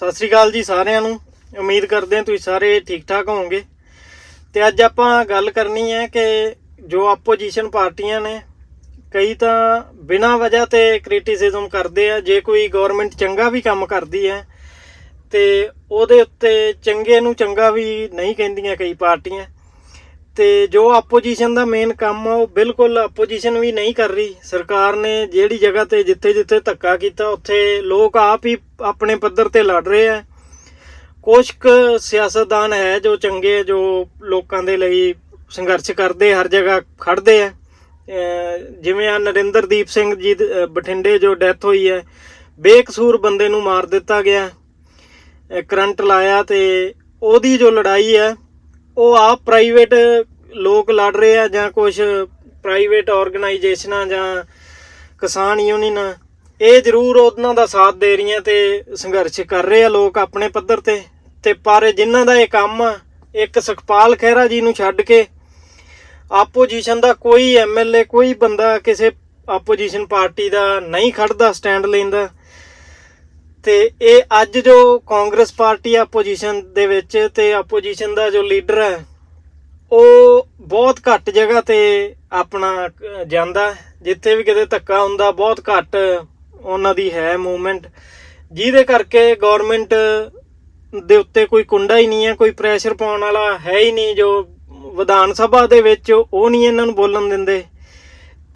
ਸਤਿ ਸ੍ਰੀ ਅਕਾਲ ਜੀ ਸਾਰਿਆਂ ਨੂੰ। ਉਮੀਦ ਕਰਦੇ ਹਾਂ ਤੁਸੀਂ ਸਾਰੇ ਠੀਕ ਠਾਕ ਹੋਵੋਗੇ। ਤੇ ਅੱਜ ਆਪਾਂ ਗੱਲ ਕਰਨੀ ਹੈ ਕਿ ਜੋ ਆਪੋਜੀਸ਼ਨ ਪਾਰਟੀਆਂ ਨੇ, ਕਈ ਤਾਂ ਬਿਨਾਂ ਵਜ੍ਹਾ ਤੇ ਕ੍ਰਿਟਿਸਿਜ਼ਮ ਕਰਦੇ ਆ, ਜੇ ਕੋਈ ਗਵਰਨਮੈਂਟ ਚੰਗਾ ਵੀ ਕੰਮ ਕਰਦੀ ਹੈ, ਤੇ ਉਹਦੇ ਉੱਤੇ ਚੰਗੇ ਨੂੰ ਚੰਗਾ ਵੀ ਨਹੀਂ ਕਹਿੰਦੀਆਂ ਕਈ ਪਾਰਟੀਆਂ। ਤੇ ਜੋ ਆਪੋਜੀਸ਼ਨ ਦਾ ਮੇਨ ਕੰਮ ਆ, ਉਹ ਬਿਲਕੁਲ ਆਪੋਜੀਸ਼ਨ ਵੀ ਨਹੀਂ ਕਰ ਰਹੀ। ਸਰਕਾਰ ਨੇ ਜਿਹੜੀ ਜਗ੍ਹਾ ਤੇ ਜਿੱਥੇ ਜਿੱਥੇ ਧੱਕਾ ਕੀਤਾ, ਉੱਥੇ ਲੋਕ ਆਪ ਹੀ ਆਪਣੇ ਪੱਧਰ ਤੇ ਲੜ ਰਹੇ ਆ। ਕੁਝ ਕੁ ਸਿਆਸਤਦਾਨ ਹੈ ਜੋ ਚੰਗੇ, ਜੋ ਲੋਕਾਂ ਦੇ ਲਈ ਸੰਘਰਸ਼ ਕਰਦੇ, ਹਰ ਜਗ੍ਹਾ ਖੜਦੇ ਆ। ਜਿਵੇਂ ਆ ਨਰਿੰਦਰਦੀਪ ਸਿੰਘ ਜੀ ਬਠਿੰਡੇ ਜੋ ਡੈਥ ਹੋਈ ਹੈ, ਬੇਕਸੂਰ ਬੰਦੇ ਨੂੰ ਮਾਰ ਦਿੱਤਾ ਗਿਆ। ਕਰੰਟ ਲਾਇਆ ਤੇ ਉਹਦੀ ਜੋ ਲੜਾਈ ਹੈ, ਉਹ ਆਪ ਪ੍ਰਾਈਵੇਟ ਲੋਕ ਲੜ ਰਹੇ ਆ ਜਾਂ ਕੁਝ ਪ੍ਰਾਈਵੇਟ ਆਰਗੇਨਾਈਜੇਸ਼ਨਾਂ ਜਾਂ ਕਿਸਾਨ ਯੂਨੀਅਨਾਂ ਇਹ ਜ਼ਰੂਰ ਉਹਨਾਂ ਦਾ ਸਾਥ ਦੇ ਰਹੀਆਂ ਤੇ ਸੰਘਰਸ਼ ਕਰ ਰਹੇ ਆ ਲੋਕ ਆਪਣੇ ਪੱਧਰ ਤੇ। ਤੇ ਪਰ ਜਿਨ੍ਹਾਂ ਦਾ ਇਹ ਕੰਮ ਆ, ਇੱਕ ਸੁਖਪਾਲ ਖਹਿਰਾ ਜੀ ਨੂੰ ਛੱਡ ਕੇ ਆਪੋਜੀਸ਼ਨ ਦਾ ਕੋਈ ਐਮਐਲਏ ਕੋਈ ਬੰਦਾ ਕਿਸੇ ਆਪੋਜੀਸ਼ਨ ਪਾਰਟੀ ਦਾ ਨਹੀਂ ਖੜਦਾ, ਸਟੈਂਡ ਲੈਂਦਾ। ਤੇ ਇਹ ਅੱਜ ਜੋ ਕਾਂਗਰਸ ਪਾਰਟੀ ਆਪੋਜੀਸ਼ਨ ਦੇ ਵਿੱਚ ਤੇ ਆਪੋਜੀਸ਼ਨ ਦਾ ਜੋ ਲੀਡਰ ਹੈ ਬਹੁਤ ਘੱਟ ਜਗ੍ਹਾ ਤੇ ਆਪਣਾ ਜਾਂਦਾ ਜਿੱਥੇ ਵੀ ਕਿਤੇ ਧੱਕਾ ਹੁੰਦਾ, ਬਹੁਤ ਘੱਟ ਉਹਨਾਂ ਦੀ ਹੈ ਮੂਵਮੈਂਟ ਜਿਹਦੇ ਕਰਕੇ ਗਵਰਨਮੈਂਟ ਦੇ ਉੱਤੇ ਕੋਈ ਕੁੰਡਾ ਹੀ ਨਹੀਂ ਹੈ, ਕੋਈ ਪ੍ਰੈਸ਼ਰ ਪਾਉਣ ਵਾਲਾ ਹੈ ਹੀ ਨਹੀਂ, ਜੋ ਵਿਧਾਨ ਸਭਾ ਦੇ ਵਿੱਚ ਉਹ ਨਹੀਂ ਇਹਨਾਂ ਨੂੰ ਬੋਲਣ ਦਿੰਦੇ।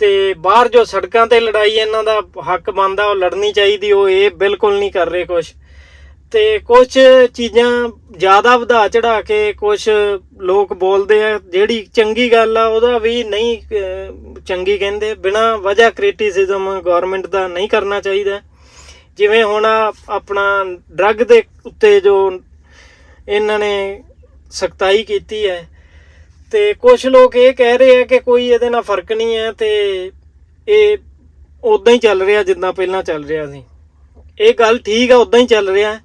ਤੇ ਬਾਹਰ ਜੋ ਸੜਕਾਂ ਤੇ ਲੜਾਈ, ਇਹਨਾਂ ਦਾ ਹੱਕ ਬਣਦਾ, ਉਹ ਲੜਨੀ ਚਾਹੀਦੀ, ਉਹ ਇਹ ਬਿਲਕੁਲ ਨਹੀਂ ਕਰ ਰਹੇ ਕੁਝ ਤੇ ਕੁਝ ਚੀਜ਼ਾਂ ਜ਼ਿਆਦਾ ਵਧਾ ਚੜਾ ਕੇ ਕੁਝ ਲੋਕ ਬੋਲਦੇ ਆ, ਜਿਹੜੀ ਚੰਗੀ ਗੱਲ ਆ, ਉਹਦਾ ਵੀ ਨਹੀਂ ਚੰਗੀ ਕਹਿੰਦੇ। ਬਿਨਾ ਵਜ੍ਹਾ ਕ੍ਰਿਟਿਸਿਜ਼ਮ ਗਵਰਨਮੈਂਟ ਦਾ ਨਹੀਂ ਕਰਨਾ ਚਾਹੀਦਾ। ਜਿਵੇਂ ਹੁਣ ਆਪਣਾ ਡਰੱਗ ਦੇ ਉੱਤੇ ਜੋ ਇਹਨਾਂ ਨੇ ਸਖਤਾਈ ਕੀਤੀ ਹੈ, ਤੇ ਕੁਝ ਲੋਕ ਇਹ ਕਹਿ ਰਹੇ ਆ ਕਿ ਕੋਈ ਇਹਦੇ ਨਾਲ ਫ਼ਰਕ ਨਹੀਂ ਹੈ ਤੇ ਇਹ ਉਦਾਂ ਹੀ ਚੱਲ ਰਿਹਾ ਜਿੱਦਾਂ ਪਹਿਲਾਂ ਚੱਲ ਰਿਹਾ ਸੀ। ਇਹ ਗੱਲ ਠੀਕ ਆ ਉਦਾਂ ਹੀ ਚੱਲ ਰਿਹਾ।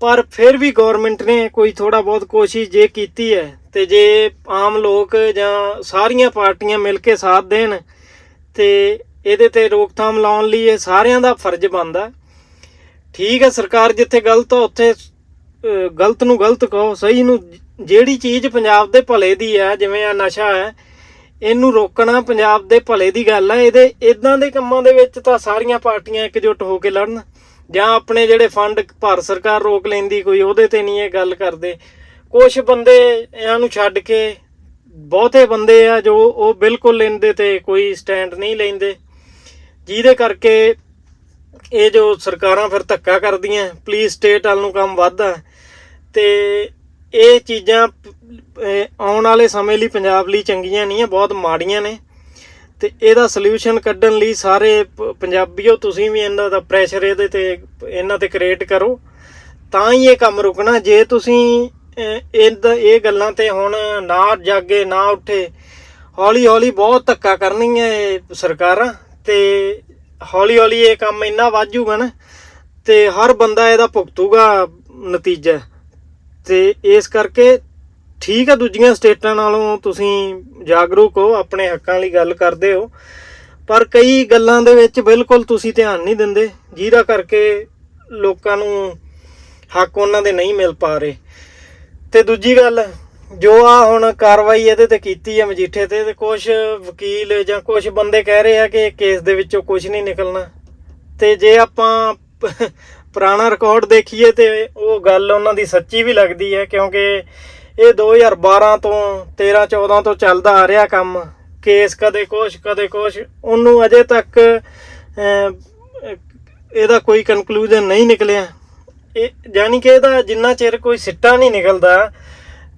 ਪਰ ਫਿਰ ਵੀ ਗਵਰਨਮੈਂਟ ਨੇ ਕੋਈ ਥੋੜਾ ਬਹੁਤ ਕੋਸ਼ਿਸ਼ ਜੇ ਕੀਤੀ ਹੈ ਤੇ ਜੇ ਆਮ ਲੋਕ ਜਾਂ ਸਾਰੀਆਂ ਪਾਰਟੀਆਂ ਮਿਲ ਕੇ ਸਾਥ ਦੇਣ ਤੇ ਇਹਦੇ ਤੇ ਰੋਕਥਾਮ ਲਾਉਣ ਲਈ ਇਹ ਸਾਰਿਆਂ ਦਾ ਫਰਜ਼ ਬਣਦਾ। ਠੀਕ ਹੈ ਸਰਕਾਰ ਜਿੱਥੇ ਗਲਤ ਆ, ਉੱਥੇ ਗਲਤ ਨੂੰ ਗਲਤ ਕਹੋ, ਸਹੀ ਨੂੰ ਜਿਹੜੀ ਚੀਜ਼ ਪੰਜਾਬ ਦੇ ਭਲੇ ਦੀ ਹੈ ਜਿਵੇਂ ਆ ਨਸ਼ਾ ਹੈ, ਇਹਨੂੰ ਰੋਕਣਾ ਪੰਜਾਬ ਦੇ ਭਲੇ ਦੀ ਗੱਲ ਹੈ ਇਹਦੇ ਇਦਾਂ ਦੇ ਕੰਮਾਂ ਦੇ ਵਿੱਚ ਤਾਂ ਸਾਰੀਆਂ ਪਾਰਟੀਆਂ ਇਕਜੁੱਟ ਹੋ ਕੇ ਲੜਨ। ਜਾਂ ਆਪਣੇ ਜਿਹੜੇ ਫੰਡ ਭਾਰਤ ਸਰਕਾਰ ਰੋਕ ਲੈਂਦੀ ਕੋਈ ਉਹਦੇ ਤੇ ਨਹੀਂ ਇਹ ਗੱਲ ਕਰਦੇ। ਕੁਝ ਬੰਦੇ ਇਹਨਾਂ ਨੂੰ ਛੱਡ ਕੇ ਬਹੁਤੇ ਬੰਦੇ ਆ ਜੋ ਉਹ ਬਿਲਕੁਲ ਇਹਦੇ ਤੇ ਕੋਈ ਸਟੈਂਡ ਨਹੀਂ ਲੈਂਦੇ। ਜਿਹਦੇ ਕਰਕੇ ਇਹ ਜੋ ਸਰਕਾਰਾਂ ਫਿਰ ਧੱਕਾ ਕਰਦੀਆਂ ਪੁਲਿਸ ਸਟੇਟ ਵਾਲ ਨੂੰ ਕੰਮ ਵੱਧਦਾ। ਤੇ ਇਹ ਚੀਜ਼ਾਂ ਅਹ, ਆਉਣ ਵਾਲੇ ਸਮੇਂ ਲਈ ਪੰਜਾਬ ਲਈ ਚੰਗੀਆਂ ਨਹੀਂ ਆ ਬਹੁਤ ਮਾੜੀਆਂ ਨੇ। ਤੇ ਇਹਦਾ ਸੋਲੂਸ਼ਨ ਕੱਢਣ ਲਈ ਸਾਰੇ ਪ- ਪੰਜਾਬੀਓ ਤੁਸੀਂ ਵੀ ਇਹਨਾਂ ਦਾ ਪ੍ਰੈਸ਼ਰ ਇਹਦੇ ਤੇ ਇਹਨਾਂ ਤੇ ਕ੍ਰੀਏਟ ਕਰੋ। ਤਾਂ ਹੀ ਇਹ ਕੰਮ ਰੁਕਣਾ। ਜੇ ਤੁਸੀਂ ਅਹ, ਇਹਦਾ ਇਹ ਗੱਲਾਂ ਤੇ ਹੁਣ ਨਾ ਜਾਗੇ ਨਾ ਉੱਠੇ ਹੌਲੀ ਹੌਲੀ ਬਹੁਤ ਧੱਕਾ ਕਰਨਗੀਆਂ ਇਹ ਸਰਕਾਰਾਂ। ਤੇ ਹੌਲੀ ਹੌਲੀ ਇਹ ਕੰਮ ਇੰਨਾ ਵੱਧ ਨਾ ਤੇ ਹਰ ਬੰਦਾ ਇਹਦਾ ਭੁਗਤੂਗਾ ਨਤੀਜਾ। ਤੇ ਇਸ ਕਰਕੇ ਠੀਕ ਆ, ਦੂਜੀਆਂ ਸਟੇਟਾਂ ਨਾਲੋਂ ਤੁਸੀਂ ਜਾਗਰੂਕ ਹੋ, ਆਪਣੇ ਹੱਕਾਂ ਲਈ ਗੱਲ ਕਰਦੇ ਹੋ। ਪਰ ਕਈ ਗੱਲਾਂ ਦੇ ਵਿੱਚ ਬਿਲਕੁਲ ਤੁਸੀਂ ਧਿਆਨ ਨਹੀਂ ਦਿੰਦੇ, ਜਿਹਦਾ ਕਰਕੇ ਲੋਕਾਂ ਨੂੰ ਹੱਕ ਉਹਨਾਂ ਦੇ ਨਹੀਂ ਮਿਲ ਪਾ ਰਹੇ। ਤੇ ਦੂਜੀ ਗੱਲ, ਜੋ ਆ ਹੁਣ ਕਾਰਵਾਈ ਇਹਦੇ ਤੇ ਕੀਤੀ ਹੈ ਮਜੀਠੇ ਤੇ ਤੇ ਕੁਝ ਵਕੀਲ ਜਾਂ ਕੁਝ ਬੰਦੇ ਕਹਿ ਰਹੇ ਆ ਕਿ ਕੇਸ ਦੇ ਵਿੱਚੋਂ ਕੁਝ ਨਹੀਂ ਨਿਕਲਣਾ। ਤੇ ਜੇ ਆਪਾਂ ਪੁਰਾਣਾ ਰਿਕਾਰਡ ਦੇਖੀਏ ਤੇ ਉਹ ਗੱਲ ਉਹਨਾਂ ਦੀ ਸੱਚੀ ਵੀ ਲੱਗਦੀ ਹੈ, ਕਿਉਂਕਿ ਇਹ 2012 ਤੋਂ 13 14 ਤੋਂ ਚੱਲਦਾ ਆ ਰਿਹਾ ਕੰਮ। ਕੇਸ ਕਦੇ ਕੁਛ ਕਦੇ ਕੁਛ। ਉਹਨੂੰ ਅਜੇ ਤੱਕ ਇਹਦਾ ਕੋਈ ਕਨਕਲੂਜਨ ਨਹੀਂ ਨਿਕਲਿਆ। ਇਹ ਯਾਨੀ ਕਿ ਇਹਦਾ ਜਿੰਨਾ ਚਿਰ ਕੋਈ ਸਿੱਟਾ ਨਹੀਂ ਨਿਕਲਦਾ,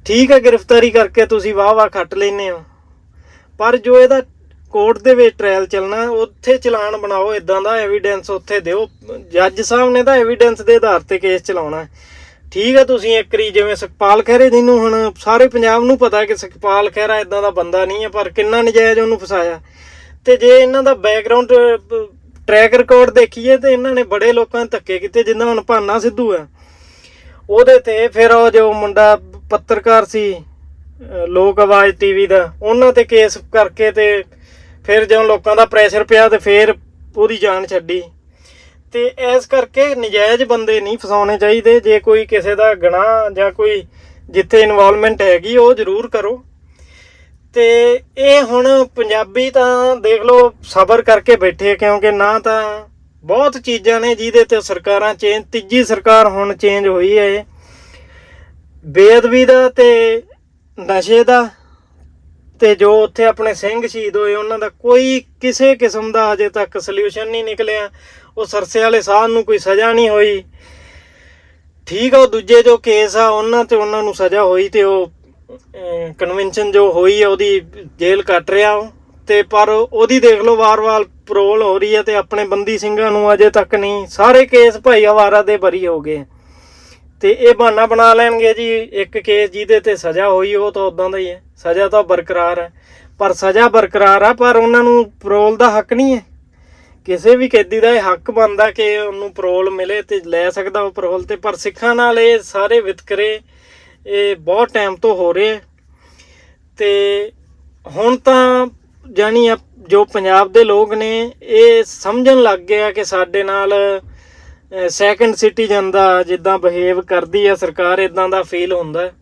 ਠੀਕ ਹੈ ਗ੍ਰਿਫਤਾਰੀ ਕਰਕੇ ਤੁਸੀਂ ਵਾਹ ਵਾਹ ਖੱਟ ਲੈਨੇ ਹੋ। ਪਰ ਜੋ ਇਹਦਾ ਕੋਰਟ ਦੇ ਵਿੱਚ ਟ੍ਰਾਇਲ ਚੱਲਣਾ, ਉੱਥੇ ਚਲਾਨ ਬਣਾਓ ਇਦਾਂ ਦਾ ਐਵੀਡੈਂਸ ਉੱਥੇ ਦਿਓ। ਜੱਜ ਸਾਹਿਬ ਨੇ ਤਾਂ ਐਵੀਡੈਂਸ ਦੇ ਆਧਾਰ ਤੇ ਕੇਸ ਚਲਾਉਣਾ। ਠੀਕ ਹੈ ਤੁਸੀਂ ਇੱਕ ਰੀ ਜਿਵੇਂ ਸੁਖਪਾਲ ਖਹਿਰੇ ਜਿਹਨੂੰ ਹੁਣ ਸਾਰੇ ਪੰਜਾਬ ਨੂੰ ਪਤਾ ਕਿ ਸੁਖਪਾਲ ਖਹਿਰਾ ਇਦਾਂ ਦਾ ਬੰਦਾ ਨਹੀਂ ਹੈ ਪਰ ਕਿੰਨਾ ਨਜਾਇਜ਼ ਉਹਨੂੰ ਫਸਾਇਆ। ਤੇ ਜੇ ਇਹਨਾਂ ਦਾ ਬੈਕਗ੍ਰਾਉਂਡ ਟਰੈਕ ਰਿਕਾਰਡ ਦੇਖੀਏ ਤੇ ਇਹਨਾਂ ਨੇ ਬੜੇ ਲੋਕਾਂ ਨੇ ਧੱਕੇ ਕੀਤੇ, ਜਿੱਦਾਂ ਹੁਣ ਭਾਨਾ ਸਿੱਧੂ ਹੈ ਉਹਦੇ ਤੇ ਫਿਰ ਉਹ ਜੋ ਮੁੰਡਾ ਪੱਤਰਕਾਰ ਸੀ ਲੋਕ ਆਵਾਜ਼ ਟੀਵੀ ਦਾ, ਉਹਨਾਂ ਤੇ ਕੇਸ ਕਰਕੇ ਤੇ ਫਿਰ ਜਦੋਂ ਲੋਕਾਂ ਦਾ ਪ੍ਰੈਸ਼ਰ ਪਿਆ ਤੇ ਫਿਰ ਉਹਦੀ ਜਾਨ ਛੱਡੀ। ਤੇ ਇਸ ਕਰਕੇ ਨਜਾਇਜ਼ ਬੰਦੇ ਨਹੀਂ ਫਸਾਉਣੇ ਚਾਹੀਦੇ। ਜੇ ਕੋਈ ਕਿਸੇ ਦਾ ਗੁਨਾਹ ਜਾਂ ਕੋਈ ਜਿੱਥੇ ਇਨਵੋਲਵਮੈਂਟ ਹੈਗੀ, ਉਹ ਜ਼ਰੂਰ ਕਰੋ। ਤੇ ਇਹ ਹੁਣ ਪੰਜਾਬੀ ਤਾਂ ਦੇਖ ਲਓ, ਸਬਰ ਕਰਕੇ ਬੈਠੇ ਕਿਉਂਕਿ ਨਾ ਤਾਂ ਬਹੁਤ ਚੀਜ਼ਾਂ ਨੇ ਜਿਹਦੇ ਤੇ ਸਰਕਾਰਾਂ ਚੇਂਜ ਤੀਜੀ ਸਰਕਾਰ ਹੁਣ ਚੇਂਜ ਹੋਈ ਹੈ ਇਹ। ਬੇਅਦਬੀ ਦਾ ਤੇ ਨਸ਼ੇ ਦਾ ਤੇ ਜੋ ਉੱਥੇ ਆਪਣੇ ਸਿੰਘ ਸ਼ਹੀਦ ਹੋਏ, ਉਹਨਾਂ ਦਾ ਕੋਈ ਕਿਸੇ ਕਿਸਮ ਦਾ ਅਜੇ ਤੱਕ ਸੋਲੂਸ਼ਨ ਨਹੀਂ ਨਿਕਲਿਆ। ਉਹ ਸਰਸੇ ਵਾਲੇ ਸਾਹਿਬ ਨੂੰ ਕੋਈ ਸਜ਼ਾ ਨਹੀਂ ਹੋਈ। ਠੀਕ ਆ, ਉਹ ਦੂਜੇ ਜੋ ਕੇਸ ਆ, ਉਹਨਾਂ ਤੇ ਉਹਨਾਂ ਨੂੰ ਸਜ਼ਾ ਹੋਈ ਤੇ ਉਹ ਕਨਵੈਨਸ਼ਨ ਜੋ ਹੋਈ ਆ, ਉਹਦੀ ਜੇਲ੍ਹ ਕੱਟ ਰਿਹਾ ਉਹ। ਤੇ ਪਰ ਉਹਦੀ ਦੇਖ ਲਓ, ਵਾਰ-ਵਾਰ ਪਰੋਲ ਹੋ ਰਹੀ ਹੈ ਤੇ ਆਪਣੇ ਬੰਦੀ ਸਿੰਘਾਂ ਨੂੰ ਅਜੇ ਤੱਕ ਨਹੀਂ। ਸਾਰੇ ਕੇਸ ਭਾਈ ਆਵਾਰਾ ਦੇ ਬਰੀ ਹੋ ਗਏ। ਤੇ ਇਹ ਬਹਾਨਾ ਬਣਾ ਲੈਣਗੇ ਜੀ, ਇੱਕ ਕੇਸ ਜਿਹਦੇ ਤੇ ਸਜ਼ਾ ਹੋਈ, ਉਹ ਤਾਂ ਉਦਾਂ ਦਾ ਹੀ ਹੈ। ਸਜ਼ਾ ਤਾਂ ਬਰਕਰਾਰ ਹੈ। ਪਰ ਸਜ਼ਾ ਬਰਕਰਾਰ ਆ, ਪਰ ਉਹਨਾਂ ਨੂੰ ਪਰੋਲ ਦਾ ਹੱਕ ਨਹੀਂ ਹੈ। ਕਿਸੇ ਵੀ ਕੈਦੀ ਦਾ ਇਹ ਹੱਕ ਬਣਦਾ ਕਿ ਉਹਨੂੰ ਪਰੋਲ ਮਿਲੇ ਤੇ ਲੈ ਸਕਦਾ ਉਹ ਪਰੋਲ ਤੇ। ਪਰ ਸਿੱਖਾਂ ਨਾਲ ਇਹ ਸਾਰੇ ਵਿਤਕਰੇ ਇਹ ਬਹੁਤ ਟਾਈਮ ਤੋਂ ਹੋ ਰਹੇ ਹੈ ਤੇ ਹੁਣ ਤਾਂ ਜਾਨੀ ਆ, ਜੋ ਪੰਜਾਬ ਦੇ ਲੋਕ ਨੇ, ਇਹ ਸਮਝਣ ਲੱਗ ਗਏ ਆ ਕਿ ਸਾਡੇ ਨਾਲ ਸੈਕੰਡ ਸਿਟੀਜ਼ਨ ਦਾ ਜਿੱਦਾਂ ਬਿਹੇਵ ਕਰਦੀ ਆ ਸਰਕਾਰ ਇਦਾਂ ਦਾ ਫੀਲ ਹੁੰਦਾ। ਹੈ।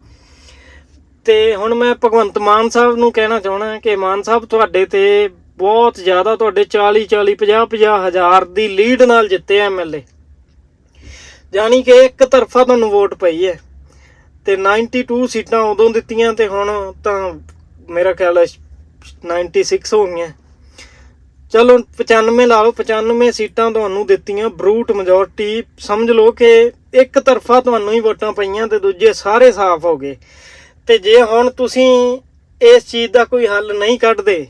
ਤੇ ਹੁਣ ਮੈਂ ਭਗਵੰਤ ਮਾਨ ਸਾਹਿਬ ਨੂੰ ਕਹਿਣਾ ਚਾਹਣਾ ਕਿ ਮਾਨ ਸਾਹਿਬ ਤੁਹਾਡੇ ਤੇ ਬਹੁਤ ਜ਼ਿਆਦਾ ਤੁਹਾਡੇ 40 40 50 50 ਹਜ਼ਾਰ ਦੀ ਲੀਡ ਨਾਲ ਜਿੱਤੇ ਐਮਐਲਏ ਜਾਨੀ ਕਿ ਇੱਕ ਤਰਫਾ ਤੁਹਾਨੂੰ ਵੋਟ ਪਈ ਹੈ ਤੇ 92 ਸੀਟਾਂ ਉਦੋਂ ਦਿੱਤੀਆਂ ਤੇ ਹੁਣ ਤਾਂ ਮੇਰਾ ਖਿਆਲ ਹੈ 96 ਹੋ ਗਈਆਂ। ਚਲੋ 95 ਲਾ ਲਓ 95 ਸੀਟਾਂ ਤੁਹਾਨੂੰ ਦਿੱਤੀਆਂ ਬਰੂਟ ਮੈਜੋਰਟੀ ਸਮਝ ਲਓ ਕਿ ਇੱਕ ਤਰਫਾ ਤੁਹਾਨੂੰ ਹੀ ਵੋਟਾਂ ਪਈਆਂ ਤੇ ਦੂਜੇ ਸਾਰੇ ਸਾਫ਼ ਹੋ ਗਏ। ਤੇ ਜੇ ਹੁਣ ਤੁਸੀਂ ਇਸ ਚੀਜ਼ ਦਾ ਕੋਈ ਹੱਲ ਨਹੀਂ ਕੱਢਦੇ,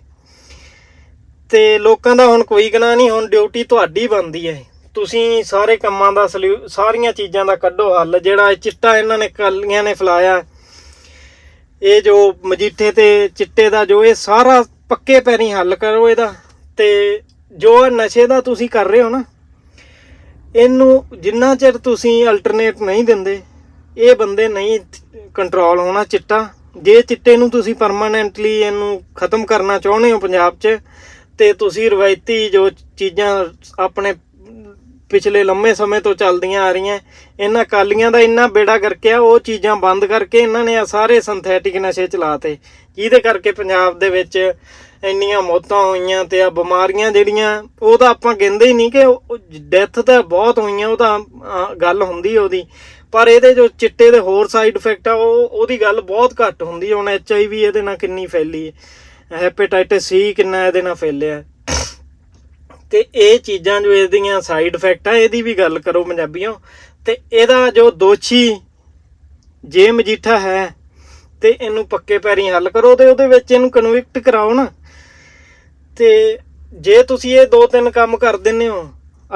ਤੇ ਲੋਕਾਂ ਦਾ ਹੁਣ ਕੋਈ ਗਨਾ ਨਹੀਂ, ਹੁਣ ਡਿਊਟੀ ਤੁਹਾਡੀ ਬਣਦੀ ਹੈ। ਤੁਸੀਂ ਸਾਰੇ ਕੰਮਾਂ ਦਾ ਸਲਿਊ- ਸਾਰੀਆਂ ਚੀਜ਼ਾਂ ਦਾ ਕੱਢੋ ਹੱਲ, ਜਿਹੜਾ ਇਹ ਚਿੱਟਾ ਇਹਨਾਂ ਨੇ ਕਾਲੀਆਂ ਨੇ ਫਲਾਇਆ। ਇਹ ਜੋ ਮਜੀਠੇ ਤੇ ਚਿੱਟੇ ਦਾ ਜੋ ਇਹ ਸਾਰਾ ਪੱਕੇ ਪੈਰੀ ਹੱਲ ਕਰੋ ਇਹਦਾ। ਤੇ ਜੋ ਇਹ ਨਸ਼ੇ ਦਾ ਤੁਸੀਂ ਕਰ ਰਹੇ ਹੋ ਨਾ, ਇਹਨੂੰ ਜਿੰਨਾ ਚਿਰ ਤੁਸੀਂ ਅਲਟਰਨੇਟ ਨਹੀਂ ਦਿੰਦੇ ਇਹ ਬੰਦੇ ਨਹੀਂ ਕੰਟਰੋਲ ਹੋਣਾ ਚਿੱਟਾ। ਜੇ ਚਿੱਟੇ ਨੂੰ ਤੁਸੀਂ ਪਰਮਾਨੈਂਟਲੀ ਇਹਨੂੰ ਖਤਮ ਕਰਨਾ ਚਾਹੁੰਦੇ ਹੋ ਪੰਜਾਬ 'ਚ, ਤੇ ਤੁਸੀਂ ਰਵਾਇਤੀ ਜੋ ਚੀਜ਼ਾਂ ਆਪਣੇ ਪਿਛਲੇ ਲੰਮੇ ਸਮੇਂ ਤੋਂ ਚੱਲਦੀਆਂ ਆ ਰਹੀਆਂ, ਇਹਨਾਂ ਕਾਲੀਆਂ ਦਾ ਇੰਨਾ ਬੇੜਾ ਕਰਕੇ ਆ, ਉਹ ਚੀਜ਼ਾਂ ਬੰਦ ਕਰਕੇ ਇਹਨਾਂ ਨੇ ਸਾਰੇ ਸਿੰਥੈਟਿਕ ਨਸ਼ੇ ਚਲਾਤੇ। ਜਿਹਦੇ ਕਰਕੇ ਪੰਜਾਬ ਦੇ ਵਿੱਚ ਇੰਨੀਆਂ ਮੌਤਾਂ ਹੋਈਆਂ ਤੇ ਆ ਬਿਮਾਰੀਆਂ ਜਿਹੜੀਆਂ ਉਹ ਤਾਂ ਆਪਾਂ ਕਹਿੰਦੇ ਹੀ ਨਹੀਂ ਕਿ ਡੈਥ ਤਾਂ ਬਹੁਤ ਹੋਈਆਂ ਉਹ ਤਾਂ ਗੱਲ ਹੁੰਦੀ ਉਹਦੀ। ਪਰ ਇਹਦੇ ਜੋ ਚਿੱਟੇ ਦੇ ਹੋਰ ਸਾਈਡ ਇਫੈਕਟ ਆ, ਉਹ ਉਹਦੀ ਗੱਲ ਬਹੁਤ ਘੱਟ ਹੁੰਦੀ ਹੁਣ ਐਚ ਆਈ ਵੀ ਇਹਦੇ ਨਾਲ ਕਿੰਨੀ ਫੈਲੀ ਹੈ ਹੈਪੇਟਾਈਟਸ ਸੀ ਕਿੰਨਾ ਇਹਦੇ ਨਾਲ ਫੈਲਿਆ। ਹੈ। ਤੇ ਇਹ ਚੀਜ਼ਾਂ ਜੋ ਇਹਦੀਆਂ ਸਾਈਡ ਇਫੈਕਟ ਆ, ਇਹਦੀ ਵੀ ਗੱਲ ਕਰੋ ਪੰਜਾਬੀਓ। ਤੇ ਇਹਦਾ ਜੋ ਦੋਸ਼ੀ ਜੇ ਮਜੀਠਾ ਹੈ, ਤੇ ਇਹਨੂੰ ਪੱਕੇ ਪੈਰੀ ਹੱਲ ਕਰੋ ਤੇ ਉਹਦੇ ਵਿੱਚ ਇਹਨੂੰ ਕਨਵਿਕਟ ਕਰਾਓ ਨਾ। ਤੇ ਜੇ ਤੁਸੀਂ ਇਹ ਦੋ ਤਿੰਨ ਕੰਮ ਕਰ ਦਿੰਦੇ ਹੋ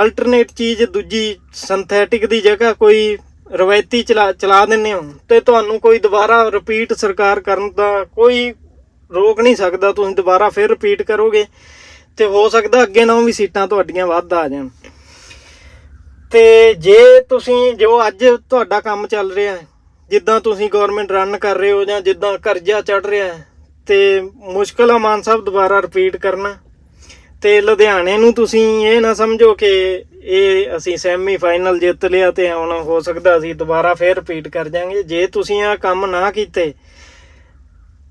ਅਲਟਰਨੇਟ ਚੀਜ਼ ਦੂਜੀ ਸਿੰਥੈਟਿਕ ਦੀ ਜਗ੍ਹਾ ਕੋਈ ਰਵਾਇਤੀ ਚਲਾ ਚਲਾ ਦਿੰਦੇ ਹੋ। ਤੇ ਤੁਹਾਨੂੰ ਕੋਈ ਦੁਬਾਰਾ ਰਿਪੀਟ ਸਰਕਾਰ ਕਰਨ ਦਾ ਕੋਈ ਰੋਕ ਨਹੀਂ ਸਕਦਾ। ਤੁਸੀਂ ਦੁਬਾਰਾ ਫਿਰ ਰਿਪੀਟ ਕਰੋਗੇ ਤੇ ਹੋ ਸਕਦਾ ਅੱਗੇ ਨਾਲੋਂ ਵੀ ਸੀਟਾਂ ਤੁਹਾਡੀਆਂ ਵੱਧ ਆ ਜਾਣ। ਤੇ ਜੇ ਤੁਸੀਂ, ਜੋ ਅੱਜ ਤੁਹਾਡਾ ਕੰਮ ਚੱਲ ਰਿਹਾ ਹੈ, ਜਿੱਦਾਂ ਤੁਸੀਂ ਗਵਰਨਮੈਂਟ ਰਨ ਕਰ ਰਹੇ ਹੋ ਜਾਂ ਜਿੱਦਾਂ ਕਰਜ਼ਾ ਚੜ ਰਿਹਾ ਹੈ, ਤੇ ਮੁਸ਼ਕਲ ਆ ਮਾਨ ਸਾਹਿਬ ਦੁਬਾਰਾ ਰਿਪੀਟ ਕਰਨਾ। ਤੇ ਲੁਧਿਆਣੇ ਨੂੰ ਤੁਸੀਂ ਇਹ ਨਾ ਸਮਝੋ ਕਿ ਇਹ ਅਸੀਂ ਸੈਮੀ ਫਾਈਨਲ ਜਿੱਤ ਲਿਆ ਤੇ ਹੁਣ ਹੋ ਸਕਦਾ ਅਸੀਂ ਦੁਬਾਰਾ ਫੇਰ ਰਿਪੀਟ ਕਰ ਜਾਾਂਗੇ। ਜੇ ਤੁਸੀਂ ਆ ਕੰਮ ਨਾ ਕੀਤੇ,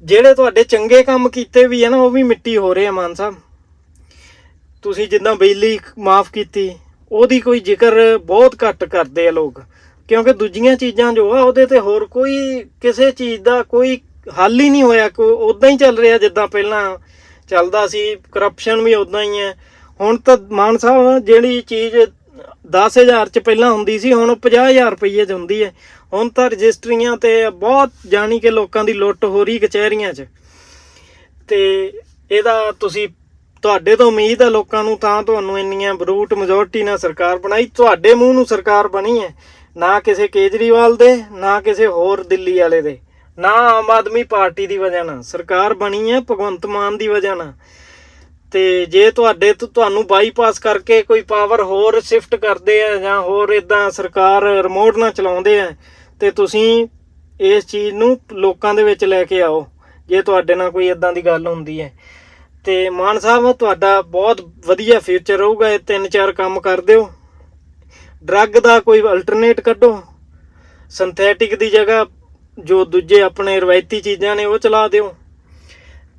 ਜਿਹੜੇ ਤੁਹਾਡੇ ਚੰਗੇ ਕੰਮ ਕੀਤੇ ਵੀ ਆ ਨਾ, ਉਹ ਵੀ ਮਿੱਟੀ ਹੋ ਰਹੇ ਆ ਮਾਨ ਸਾਹਿਬ। ਤੁਸੀਂ ਜਿੱਦਾਂ ਬਿਜਲੀ ਮਾਫ ਕੀਤੀ, ਉਹਦੀ ਕੋਈ ਜ਼ਿਕਰ ਬਹੁਤ ਘੱਟ ਕਰਦੇ ਆ ਲੋਕ। ਕਿਉਂਕਿ ਦੂਜੀਆਂ ਚੀਜ਼ਾਂ ਜੋ ਆ, ਉਹਦੇ ਤੇ ਹੋਰ ਕੋਈ ਕਿਸੇ ਚੀਜ਼ ਦਾ ਕੋਈ ਹੱਲ ਹੀ ਨਹੀਂ ਹੋਇਆ। ਕੋ ਉਦਾਂ ਹੀ ਚੱਲ ਰਿਹਾ ਜਿੱਦਾਂ ਪਹਿਲਾਂ ਚੱਲਦਾ ਸੀ ਕਰਪਸ਼ਨ ਵੀ ਉਦਾਂ ਹੀ ਹੈ ਹੁਣ ਤਾਂ ਮਾਨ ਸਾਹਿਬ, ਜਿਹੜੀ ਚੀਜ਼ 10000 ਚ ਪਹਿਲਾਂ ਹੁੰਦੀ ਸੀ, ਹੁਣ ਉਹ 50000 ਰੁਪਏ ਚ ਹੁੰਦੀ ਹੈ। ਹੁਣ ਤਾਂ ਰਜਿਸਟਰੀਆਂ ਤੇ ਬਹੁਤ ਜਾਣੀ ਕਿ ਲੋਕਾਂ ਦੀ ਲੁੱਟ ਹੋ ਰਹੀ ਕਚਹਿਰੀਆਂ 'ਚ। ਤੇ ਇਹਦਾ ਤੁਸੀਂ, ਤੁਹਾਡੇ ਤੋਂ ਉਮੀਦ ਹੈ ਲੋਕਾਂ ਨੂੰ, ਤਾਂ ਤੁਹਾਨੂੰ ਇੰਨੀਆਂ ਬਰੂਟ ਮੈਜੋਰਟੀ ਨਾਲ ਸਰਕਾਰ ਬਣਾਈ। ਤੁਹਾਡੇ ਮੂੰਹ ਨੂੰ ਸਰਕਾਰ ਬਣੀ ਹੈ। ਨਾ ਕਿਸੇ ਕੇਜਰੀਵਾਲ ਦੇ, ਨਾ ਕਿਸੇ ਹੋਰ ਦਿੱਲੀ ਵਾਲੇ ਦੇ। ਨਾ ਆਮ ਆਦਮੀ ਪਾਰਟੀ ਦੀ ਵਜ੍ਹਾ ਨਾਲ। ਸਰਕਾਰ ਬਣੀ ਹੈ ਭਗਵੰਤ ਮਾਨ ਦੀ ਵਜ੍ਹਾ ਨਾਲ। ਤੇ ਜੇ ਤੁਹਾਡੇ ਤੋਂ ਤੁਹਾਨੂੰ ਬਾਈਪਾਸ ਕਰਕੇ ਕੋਈ ਪਾਵਰ ਹੋਰ ਸ਼ਿਫਟ ਕਰਦੇ ਆ ਜਾਂ ਹੋਰ ਇਦਾਂ ਸਰਕਾਰ ਰਿਮੋਟ ਨਾਲ ਚਲਾਉਂਦੇ ਆ, ਤੇ ਤੁਸੀਂ ਇਸ ਚੀਜ਼ ਨੂੰ ਲੋਕਾਂ ਦੇ ਵਿੱਚ ਲੈ ਕੇ ਆਓ, ਜੇ ਤੁਹਾਡੇ ਨਾਲ ਕੋਈ ਇਦਾਂ ਦੀ ਗੱਲ ਹੁੰਦੀ ਹੈ। ਤੇ ਮਾਨ ਸਾਹਿਬ, ਤੁਹਾਡਾ ਬਹੁਤ ਵਧੀਆ ਫਿਊਚਰ ਰਹੂਗਾ, ਇਹ ਤਿੰਨ ਚਾਰ ਕੰਮ ਕਰ ਦਿਓ। ਡਰੱਗ ਦਾ ਕੋਈ ਅਲਟਰਨੇਟ ਕੱਢੋ। ਸਿੰਥੈਟਿਕ ਦੀ ਜਗ੍ਹਾ ਜੋ ਦੂਜੇ ਆਪਣੇ ਰਵਾਇਤੀ ਚੀਜ਼ਾਂ ਨੇ ਉਹ ਚਲਾ ਦਿਓ।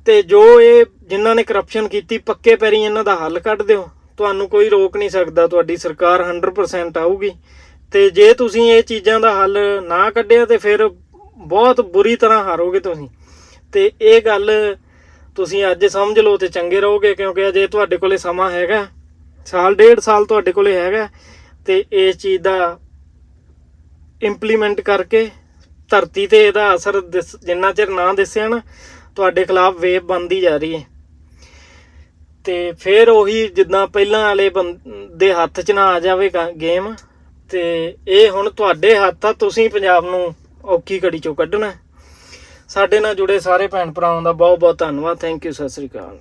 ਤੇ ਜੋ ਇਹ ਜਿਨ੍ਹਾਂ ਨੇ ਕਰਪਸ਼ਨ ਕੀਤੀ, ਪੱਕੇ ਪੈਰੀ ਇਹਨਾਂ ਦਾ ਹੱਲ ਕੱਢ ਦਿਓ। ਤੁਹਾਨੂੰ ਕੋਈ ਰੋਕ ਨਹੀਂ ਸਕਦਾ, ਤੁਹਾਡੀ ਸਰਕਾਰ 100% ਆਊਗੀ। ਤੇ ਜੇ ਤੁਸੀਂ ਇਹ ਚੀਜ਼ਾਂ ਦਾ ਹੱਲ ਨਾ ਕੱਢਿਆ, ਤੇ ਫਿਰ ਬਹੁਤ ਬੁਰੀ ਤਰ੍ਹਾਂ ਹਾਰੋਗੇ ਤੁਸੀਂ। ਤੇ ਇਹ ਗੱਲ ਤੁਸੀਂ ਅੱਜ ਸਮਝ ਲਓ ਤੇ ਚੰਗੇ ਰਹੋਗੇ, ਕਿਉਂਕਿ ਅਜੇ ਤੁਹਾਡੇ ਕੋਲੇ ਸਮਾਂ ਹੈਗਾ। ਸਾਲ, ਡੇਢ ਸਾਲ ਤੁਹਾਡੇ ਕੋਲੇ ਹੈਗਾ। ਤੇ ਇਸ ਚੀਜ਼ ਦਾ ਇੰਪਲੀਮੈਂਟ ਕਰਕੇ ਧਰਤੀ ਤੇ ਇਹਦਾ ਅਸਰ ਦਿਸ- ਜਿੰਨਾ ਚਿਰ ਨਾ ਦਿਸਿਆ ਨਾ ਤੁਹਾਡੇ ਖਿਲਾਫ ਵੇਵ ਬਣਦੀ ਜਾ ਰਹੀ ਹੈ। ਤੇ ਫਿਰ ਉਹੀ ਜਿੱਦਾਂ ਪਹਿਲਾਂ ਵਾਲੇ ਦੇ ਹੱਥ 'ਚ ਨਾ ਆ ਜਾਵੇ ਗੇਮ, ਤੇ ਇਹ ਹੁਣ ਤੁਹਾਡੇ ਹੱਥ ਆ, ਤੁਸੀਂ ਪੰਜਾਬ ਨੂੰ ਔਖੀ ਘੜੀ ਚੋਂ ਕੱਢਣਾ। ਸਾਡੇ ਨਾਲ ਜੁੜੇ ਸਾਰੇ ਭੈਣ ਭਰਾਵਾਂ ਦਾ ਬਹੁਤ ਬਹੁਤ ਧੰਨਵਾਦ। Thank you Sat Sri Akal.